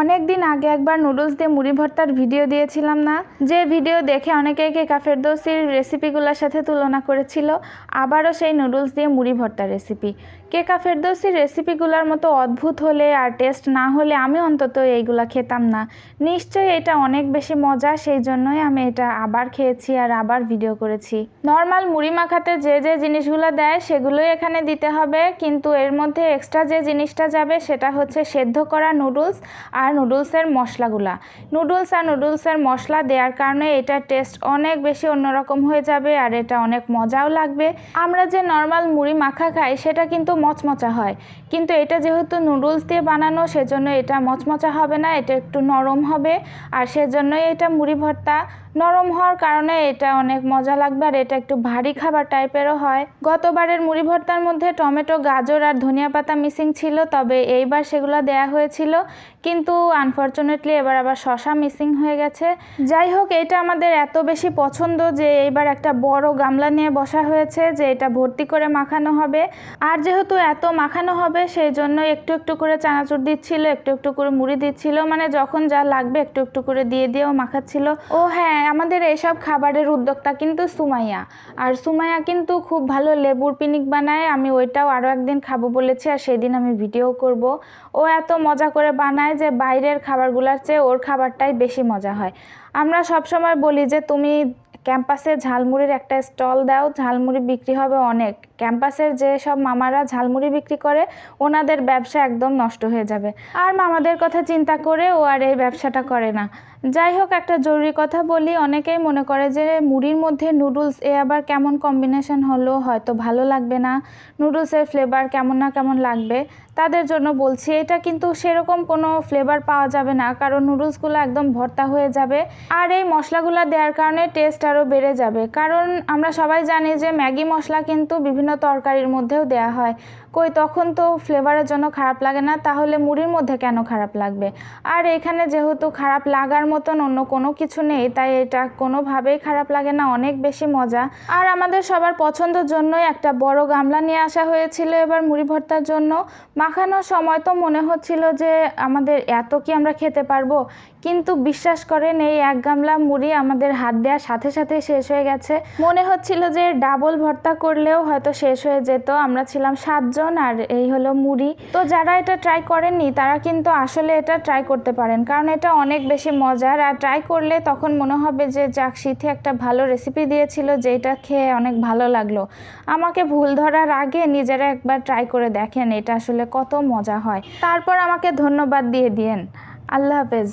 অনেক দিন আগে একবার নুডলস দিয়ে মুড়ি ভর্তার ভিডিও দিয়েছিলাম না? যে ভিডিও দেখে অনেকেই কেকা ফেরদৌসির রেসিপিগুলোর সাথে তুলনা করেছিল, আবারও সেই নুডলস দিয়ে মুড়ি ভর্তার রেসিপি কেকা ফেরদৌসির রেসিপিগুলোর মতো অদ্ভুত হলে আর টেস্ট না হলে আমি অন্তত এইগুলা খেতাম না। নিশ্চয়ই এটা অনেক বেশি মজা, সেই জন্যই আমি এটা আবার খেয়েছি আর আবার ভিডিও করেছি। নর্মাল মুড়ি মাখাতে যে যে জিনিসগুলো দেয় সেগুলোই এখানে দিতে হবে, কিন্তু এর মধ্যে এক্সট্রা যে জিনিসটা যাবে সেটা হচ্ছে সেদ্ধ করা নুডলস আর নুডলসের মশলাগুলা। নুডলস আর নুডলসের মশলা দেওয়ার কারণে এটার টেস্ট অনেক বেশি অন্যরকম হয়ে যাবে আর এটা অনেক মজাও লাগবে। আমরা যে নর্মাল মুড়ি মাখা খাই সেটা কিন্তু মচমচা হয়। কিন্তু এটা যেহেতু নুডলস দিয়ে বানানো, সেজন্য এটা মচমচা হবে না, এটা একটু নরম হবে। আর সেজন্যই এটা মুড়ি ভর্তা নরম হওয়ার কারণে এটা অনেক মজা লাগবে আর এটা একটু ভারী খাবার টাইপেরও হয়। গতবারের মুড়ি ভর্তার মধ্যে টমেটো, গাজর আর ধনিয়া পাতা মিসিং ছিল, তবে এইবার সেগুলো দেয়া হয়েছিল। কিন্তু আনফর্চুনেটলি এবার আবার শশা মিসিং হয়ে গেছে। যাই হোক, এটা আমাদের এত বেশি পছন্দ যে এইবার একটা বড় গামলা নিয়ে বসা হয়েছে যে এটা ভর্তি করে মাখানো হবে। আর যেহেতু এত মাখানো হবে সেই জন্য একটু একটু করে চানাচুর দিচ্ছিল, একটু একটু করে মুড়ি দিচ্ছিল মানে যখন যা লাগবে একটু একটু করে দিয়ে দিয়েও মাখাচ্ছিল। ও হ্যাঁ আমাদের এইসব খাবারের উদ্যোক্তা কিন্তু সুমাইয়া। আর সুমাইয়া কিন্তু খুব ভালো লেবুর পিনিক বানায়, আমি ওইটাও আরও একদিন খাব বলেছি আর সেদিন আমি ভিডিও করব। ও এত মজা করে বানায় যে বাইরের খাবারগুলোর চেয়ে ওর খাবারটাই বেশি মজা হয়। আমরা সব সময় বলি যে, তুমি ক্যাম্পাসে ঝালমুড়ির একটা স্টল দাও, ঝালমুড়ি বিক্রি হবে অনেক। ক্যাম্পাসের যে সব মামারা ঝালমুড়ি বিক্রি করে, ওনাদের ব্যবসা একদম নষ্ট হয়ে যাবে। আর মামাদের কথা চিন্তা করে ও আর এই ব্যবসাটা করে না। যাই হোক একটা জরুরি কথা বলি। অনেকেই মনে করে যে মুড়ির মধ্যে নুডলস এ আবার কেমন কম্বিনেশন হলো, হয়তো ভালো লাগবে না। নুডলসের ফ্লেভার কেমন না কেমন লাগবে, তাদের জন্য বলছি, এটা কিন্তু সেরকম কোনো ফ্লেভার পাওয়া যাবে না, কারণ নুডলসগুলো একদম ভর্তা হয়ে যাবে। আর এই মশলাগুলো দেওয়ার কারণে টেস্ট আরও বেড়ে যাবে। কারণ আমরা সবাই জানি যে ম্যাগি মশলা কিন্তু বিভিন্ন তরকারির মধ্যেও দেওয়া হয়। কই, তখন তো ফ্লেভারের জন্য খারাপ লাগে না, তাহলে মুড়ির মধ্যে কেন খারাপ লাগবে? আর এখানে যেহেতু খারাপ লাগার মতন অন্য কোনো কিছু নেই, তাই এটা কোনোভাবেই খারাপ লাগে না, অনেক বেশি মজা। আর আমাদের সবার পছন্দের জন্যই একটা বড় গামলা নিয়ে আসা হয়েছিল এবার মুড়ি ভর্তার জন্য। মাখানোর সময় তো মনে হচ্ছিল যে আমাদের এত কি আমরা খেতে পারব? কিন্তু বিশ্বাস করেন, এই এক গামলা মুড়ি আমাদের হাত দেওয়ার সাথে সাথে শেষ হয়ে গেছে। মনে হচ্ছিল যে ডাবল ভর্তা করলেও হয়তো শেষ হয়ে যেত। আমরা ছিলাম সাতজন আর এই হলো মুড়ি। তো যারা এটা ট্রাই করেননি, তারা কিন্তু আসলে এটা ট্রাই করতে পারেন, কারণ এটা অনেক বেশি মজার। আর ট্রাই করলে তখন মনে হবে যে, যাক শীতে একটা ভালো রেসিপি দিয়েছিল যেটা খেয়ে অনেক ভালো লাগল। আমাকে ভুল ধরার আগে নিজেরা একবার ট্রাই করে দেখেন এটা আসলে কত মজা হয়। তারপর আমাকে ধন্যবাদ দিয়ে দিয়েন। আল্লাহ হাফেজ।